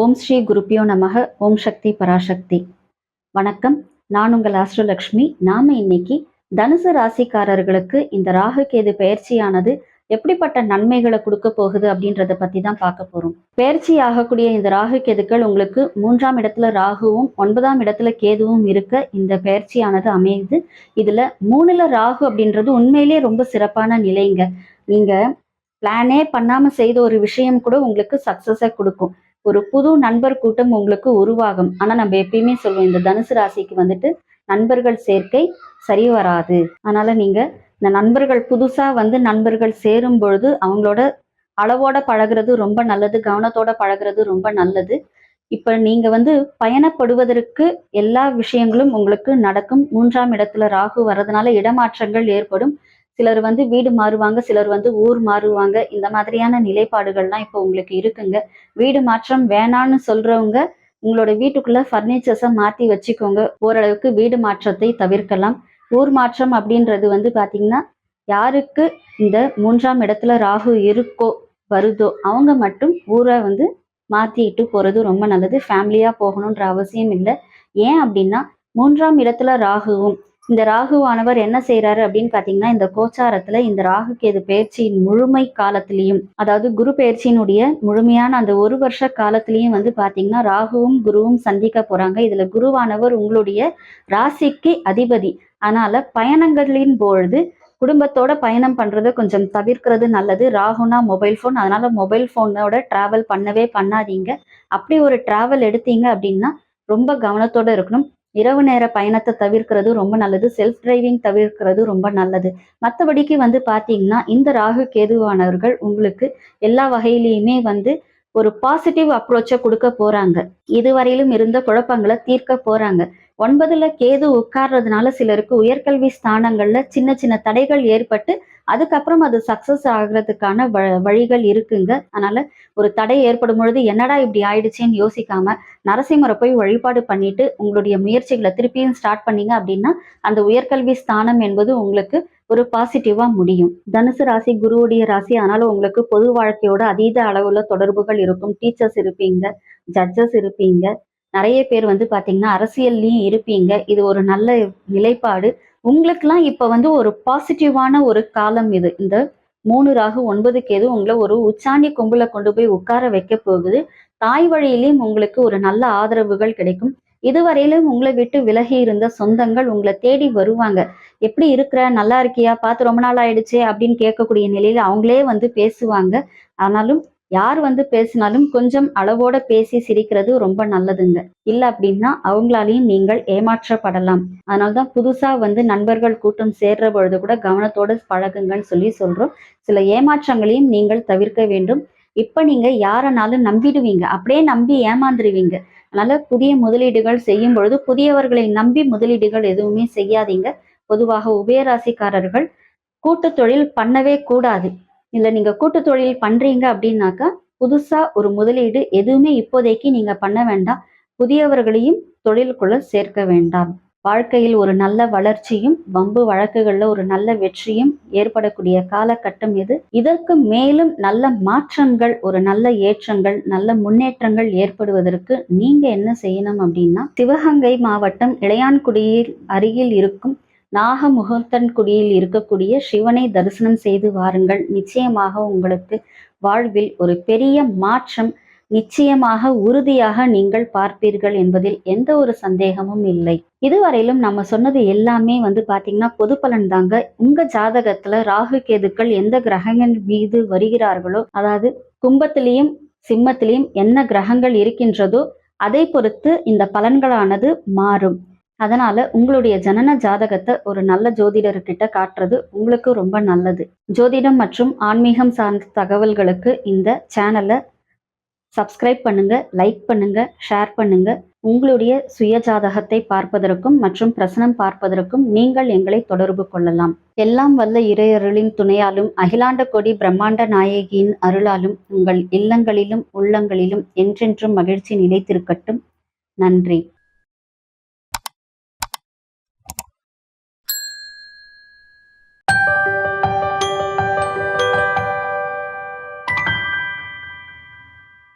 ஓம் ஸ்ரீ குருப்பியோ நமக ஓம் சக்தி பராசக்தி. வணக்கம். நான் உங்கள் அஸ்ரலக்ஷ்மி நாம இன்னைக்கு தனுசு ராசிக்காரர்களுக்கு இந்த ராகு கேது பயிற்சியானது எப்படிப்பட்ட நன்மைகளை கொடுக்க போகுது அப்படின்றத பத்தி தான் பார்க்க போறோம். பயிற்சி ஆகக்கூடிய இந்த ராகு கேதுக்கள் உங்களுக்கு மூன்றாம் இடத்துல ராகுவும் ஒன்பதாம் இடத்துல கேதுவும் இருக்க இந்த பயிற்சியானது அமையுது. இதுல மூணுல ராகு அப்படின்றது உண்மையிலேயே ரொம்ப சிறப்பான நிலைங்க. நீங்க பிளானே பண்ணாம செய்த ஒரு விஷயம் கூட உங்களுக்கு சக்சஸை கொடுக்கும். ஒரு புது நண்பர் கூட்டம் உங்களுக்கு உருவாகும். ஆனா நம்ம எப்பயுமே சொல்லுவோம் இந்த தனுசு ராசிக்கு வந்துட்டு நண்பர்கள் சேர்க்கை சரி வராது. அதனால நீங்க இந்த நண்பர்கள் புதுசா வந்து நண்பர்கள் சேரும் பொழுது அவங்களோட அளவோட பழகுறது ரொம்ப நல்லது கவனத்தோட பழகுறது ரொம்ப நல்லது. இப்ப நீங்க வந்து பயணப்படுவதற்கு எல்லா விஷயங்களும் உங்களுக்கு நடக்கும். மூன்றாம் இடத்துல ராகு வர்றதுனால இடமாற்றங்கள் ஏற்படும். சிலர் வந்து வீடு மாறுவாங்க சிலர் வந்து ஊர் மாறுவாங்க. இந்த மாதிரியான நிலைப்பாடுகள்லாம் இப்போ உங்களுக்கு இருக்குங்க. வீடு மாற்றம் வேணான்னு சொல்றவங்க உங்களோட வீட்டுக்குள்ள ஃபர்னிச்சர்ஸை மாத்தி வச்சுக்கோங்க. ஓரளவுக்கு வீடு மாற்றத்தை தவிர்க்கலாம். ஊர் மாற்றம் அப்படின்றது வந்து பாத்தீங்கன்னா யாருக்கு இந்த மூன்றாம் இடத்துல ராகு இருக்கோ வருதோ அவங்க மட்டும் ஊரை வந்து மாத்திட்டு போறது ரொம்ப நல்லது. ஃபேமிலியா போகணுன்ற அவசியம் இல்லை. ஏன் அப்படின்னா மூன்றாம் இடத்துல ராகுவும் இந்த ராகுவானவர் என்ன செய்யறாரு அப்படின்னு பாத்தீங்கன்னா இந்த கோச்சாரத்துல இந்த ராகு கேது பயிற்சியின் முழுமை காலத்திலையும் அதாவது குரு பயிற்சியினுடைய முழுமையான அந்த ஒரு வருஷ காலத்திலையும் வந்து பாத்தீங்கன்னா ராகுவும் குருவும் சந்திக்க போறாங்க. இதுல குருவானவர் உங்களுடைய ராசிக்கு அதிபதி. அதனால பயணங்களின் பொழுது குடும்பத்தோட பயணம் பண்றதை கொஞ்சம் தவிர்க்கிறது நல்லது. ராகுனா மொபைல் ஃபோன் அதனால மொபைல் ஃபோனோட டிராவல் பண்ணவே பண்ணாதீங்க. அப்படி ஒரு டிராவல் எடுத்தீங்க அப்படின்னா ரொம்ப கவனத்தோட இருக்கணும். இரவு நேர பயணத்தை தவிர்க்கிறது ரொம்ப நல்லது. செல்ஃப் டிரைவிங் தவிர்க்கிறது ரொம்ப நல்லது. மற்றபடிக்கு வந்து பார்த்தீங்கன்னா இந்த ராகு கேதுவானவர்கள் உங்களுக்கு எல்லா வகையிலையுமே வந்து ஒரு பாசிட்டிவ் அப்ரோச்சை கொடுக்க போறாங்க. இதுவரையிலும் இருந்த குழப்பங்களை தீர்க்க போறாங்க. ஒன்பதுல கேது உட்கார்றதுனால சிலருக்கு உயர்கல்வி ஸ்தானங்கள்ல சின்ன சின்ன தடைகள் ஏற்பட்டு அதுக்கப்புறம் அது சக்சஸ் ஆகுறதுக்கான வ வழிகள் இருக்குங்க. அதனால ஒரு தடை ஏற்படும் பொழுது என்னடா இப்படி ஆயிடுச்சேன்னு யோசிக்காம நரசிம்மரை போய் வழிபாடு பண்ணிட்டு உங்களுடைய முயற்சிகளை திருப்பியும் ஸ்டார்ட் பண்ணீங்க அப்படின்னா அந்த உயர்கல்வி ஸ்தானம் என்பது உங்களுக்கு ஒரு பாசிட்டிவா முடியும். தனுசு ராசி குருவுடைய ராசி அதனால உங்களுக்கு பொது வாழ்க்கையோட அதீத அளவுல தொடர்புகள் இருக்கும். டீச்சர்ஸ் இருப்பீங்க ஜட்ஜஸ் இருப்பீங்க. நிறைய பேர் வந்து பாத்தீங்கன்னா அரசியல்லையும் இருப்பீங்க. இது ஒரு நல்ல நிலைப்பாடு. உங்களுக்கெல்லாம் இப்ப வந்து ஒரு பாசிட்டிவான ஒரு காலம் இது. இந்த மூணு ராகு ஒன்பது கேது உங்களை ஒரு உச்சாண்டி கொம்புல கொண்டு போய் உட்கார வைக்க போகுது. தாய் வழியிலையும் உங்களுக்கு ஒரு நல்ல ஆதரவுகள் கிடைக்கும். இதுவரையிலும் உங்களை விட்டு விலகி இருந்த சொந்தங்கள் உங்களை தேடி வருவாங்க. எப்படி இருக்கிற? நல்லா இருக்கியா? பார்த்து ரொம்ப நாள் ஆயிடுச்சே அப்படின்னு கேட்கக்கூடிய நிலையில அவங்களே வந்து பேசுவாங்க. ஆனாலும் யார் வந்து பேசினாலும் கொஞ்சம் அளவோட பேசி சிரிக்கிறது ரொம்ப நல்லதுங்க. இல்லை அப்படின்னா அவங்களாலையும் நீங்கள் ஏமாற்றப்படலாம். அதனாலதான் புதுசா வந்து நண்பர்கள் கூட்டம் சேர்ற பொழுது கூட கவனத்தோட பழகுங்கன்னு சொல்லி சொல்றோம். சில ஏமாற்றங்களையும் நீங்கள் தவிர்க்க வேண்டும். இப்ப நீங்க யாரனாலும் நம்பிடுவீங்க. அப்படியே நம்பி ஏமாந்துருவீங்க. அதனால புதிய முதலீடுகள் செய்யும் பொழுது புதியவர்களை நம்பி முதலீடுகள் எதுவுமே செய்யாதீங்க. பொதுவாக உபயராசிக்காரர்கள் கூட்டு தொழில் பண்ணவே கூடாது. இல்லை நீங்க கூட்டு தொழில் பண்றீங்க அப்படின்னாக்கா புதுசா ஒரு முதலீடு எதுவுமே இப்போதைக்கு நீங்க பண்ண வேண்டாம். புதியவர்களையும் தொழிலுக்குள்ள சேர்க்க வேண்டாம். வாழ்க்கையில் ஒரு நல்ல வளர்ச்சியும் வம்பு வழக்குகளில் ஒரு நல்ல வெற்றியும் ஏற்படக்கூடிய காலகட்டம் இது. இதற்கு மேலும் நல்ல மாற்றங்கள் ஒரு நல்ல ஏற்றங்கள் நல்ல முன்னேற்றங்கள் ஏற்படுவதற்கு நீங்க என்ன செய்யணும் அப்படின்னா சிவகங்கை மாவட்டம் இளையான்குடியில் அருகில் இருக்கும் நாகமுகத்தன் குடியில் இருக்கக்கூடிய சிவனை தரிசனம் செய்து வாருங்கள். நிச்சயமாக உங்களுக்கு வாழ்வில் ஒரு பெரிய மாற்றம் நிச்சயமாக உறுதியாக நீங்கள் பார்ப்பீர்கள் என்பதில் எந்த ஒரு சந்தேகமும் இல்லை. இதுவரையிலும் நம்ம சொன்னது எல்லாமே வந்து பாத்தீங்கன்னா பொது பலன் தாங்க. உங்க ஜாதகத்துல ராகு கேதுக்கள் எந்த கிரகங்கள் மீது வருகிறார்களோ அதாவது கும்பத்திலையும் சிம்மத்திலையும் என்ன கிரகங்கள் இருக்கின்றதோ அதை பொறுத்து இந்த பலன்களானது மாறும். அதனால உங்களுடைய ஜனன ஜாதகத்தை ஒரு நல்ல ஜோதிடர்கிட்ட காட்டுறது உங்களுக்கு ரொம்ப நல்லது. ஜோதிடம் மற்றும் ஆன்மீகம் சார்ந்த தகவல்களுக்கு இந்த சேனலை சப்ஸ்கிரைப் பண்ணுங்க லைக் பண்ணுங்க ஷேர் பண்ணுங்க. உங்களுடைய சுய ஜாதகத்தை பார்ப்பதற்கும் மற்றும் பிரசனம் பார்ப்பதற்கும் நீங்கள் எங்களை தொடர்பு கொள்ளலாம். எல்லாம் வல்ல இறையருளின் துணையாலும் அகிலாண்ட கொடி பிரம்மாண்ட நாயகியின் அருளாலும் உங்கள் இல்லங்களிலும் உள்ளங்களிலும் என்றென்றும் மகிழ்ச்சி நிலைத்திருக்கட்டும். நன்றி.